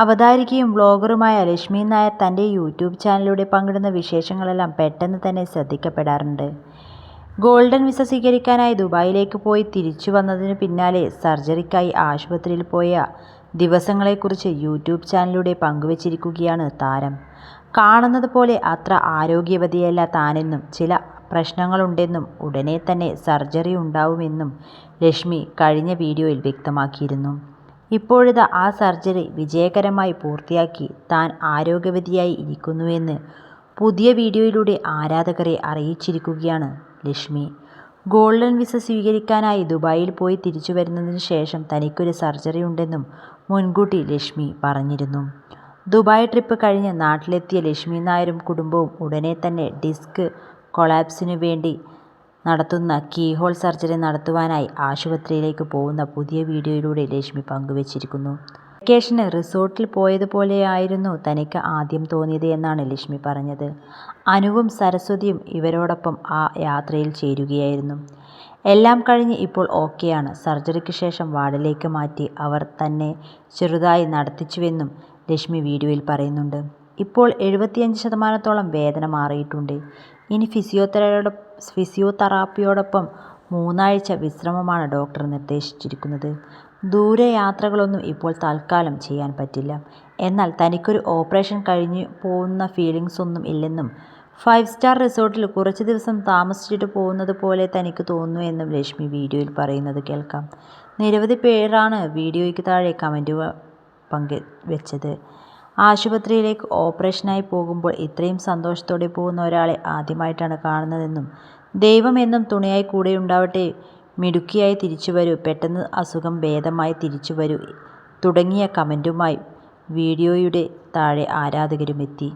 അവതാരികയും വ്ളോഗറുമായ ലക്ഷ്മി നായർ തന്റെ യൂട്യൂബ് ചാനലിലൂടെ പങ്കിടുന്ന വിശേഷങ്ങളെല്ലാം പെട്ടെന്ന് തന്നെ ശ്രദ്ധിക്കപ്പെടാറുണ്ട്. ഗോൾഡൻ വിസ സ്വീകരിക്കാനായി ദുബായിലേക്ക് പോയി തിരിച്ചു വന്നതിന് പിന്നാലെ സർജറിക്കായി ആശുപത്രിയിൽ പോയ ദിവസങ്ങളെക്കുറിച്ച് യൂട്യൂബ് ചാനലിലൂടെ പങ്കുവച്ചിരിക്കുകയാണ് താരം. കാണുന്നത് പോലെ അത്ര ആരോഗ്യവതിയല്ല താനെന്നും ചില പ്രശ്നങ്ങളുണ്ടെന്നും ഉടനെ തന്നെ സർജറി ഉണ്ടാവുമെന്നും ലക്ഷ്മി കഴിഞ്ഞ വീഡിയോയിൽ വ്യക്തമാക്കിയിരുന്നു. ഇപ്പോഴിതാ ആ സർജറി വിജയകരമായി പൂർത്തിയാക്കി താൻ ആരോഗ്യവതിയായി ഇരിക്കുന്നുവെന്ന് പുതിയ വീഡിയോയിലൂടെ ആരാധകരെ അറിയിച്ചിരിക്കുകയാണ് ലക്ഷ്മി. ഗോൾഡൻ വിസ സ്വീകരിക്കാനായി ദുബായിൽ പോയി തിരിച്ചു വരുന്നതിന് ശേഷം തനിക്കൊരു സർജറി ഉണ്ടെന്നും മുൻകൂട്ടി ലക്ഷ്മി പറഞ്ഞിരുന്നു. ദുബായ് ട്രിപ്പ് കഴിഞ്ഞ് നാട്ടിലെത്തിയ ലക്ഷ്മി നായരും കുടുംബവും ഉടനെ തന്നെ ഡിസ്ക് കൊളാപ്സിനു വേണ്ടി നടത്തുന്ന കീഹോൾ സർജറി നടത്തുവാനായി ആശുപത്രിയിലേക്ക് പോകുന്ന പുതിയ വീഡിയോയിലൂടെ ലക്ഷ്മി പങ്കുവച്ചിരിക്കുന്നു. വെക്കേഷന് റിസോർട്ടിൽ പോയതുപോലെയായിരുന്നു തനിക്ക് ആദ്യം തോന്നിയത് എന്നാണ് ലക്ഷ്മി പറഞ്ഞത്. അനുവും സരസ്വതിയും ഇവരോടൊപ്പം ആ യാത്രയിൽ ചേരുകയായിരുന്നു. എല്ലാം കഴിഞ്ഞ് ഇപ്പോൾ ഓക്കെയാണ്. സർജറിക്ക് ശേഷം വാർഡിലേക്ക് മാറ്റി അവർ തന്നെ ചെറുതായി നടത്തിച്ചുവെന്നും ലക്ഷ്മി വീഡിയോയിൽ പറയുന്നുണ്ട്. ഇപ്പോൾ എഴുപത്തിയഞ്ച് ശതമാനത്തോളം വേദന മാറിയിട്ടുണ്ട്. ഇനി ഫിസിയോതെറാപ്പിയോടൊപ്പം മൂന്നാഴ്ച വിശ്രമമാണ് ഡോക്ടർ നിർദ്ദേശിച്ചിരിക്കുന്നത്. ദൂരയാത്രകളൊന്നും ഇപ്പോൾ തൽക്കാലം ചെയ്യാൻ പറ്റില്ല. എന്നാൽ തനിക്കൊരു ഓപ്പറേഷൻ കഴിഞ്ഞു പോവുന്ന ഫീലിങ്സൊന്നും ഇല്ലെന്നും ഫൈവ് സ്റ്റാർ റിസോർട്ടിൽ കുറച്ച് ദിവസം താമസിച്ചിട്ട് പോവുന്നത് പോലെ തനിക്ക് തോന്നുന്നു എന്നും ലക്ഷ്മി വീഡിയോയിൽ പറയുന്നത് കേൾക്കാം. നിരവധി പേരാണ് വീഡിയോയ്ക്ക് താഴെ കമന്റുകൾ പങ്കുവെച്ചത്. ആശുപത്രിയിലേക്ക് ഓപ്പറേഷനായി പോകുമ്പോൾ ഇത്രയും സന്തോഷത്തോടെ പോകുന്ന ഒരാളെ ആദ്യമായിട്ടാണ് കാണുന്നതെന്നും ദൈവം എന്നും തുണയായി കൂടെയുണ്ടാവട്ടെ മിടുക്കിയായി തിരിച്ചു വരൂ പെട്ടെന്ന് അസുഖം ഭേദമായി തിരിച്ചു വരൂ തുടങ്ങിയ കമന്റുമായി വീഡിയോയുടെ താഴെ ആരാധകരുമെത്തി.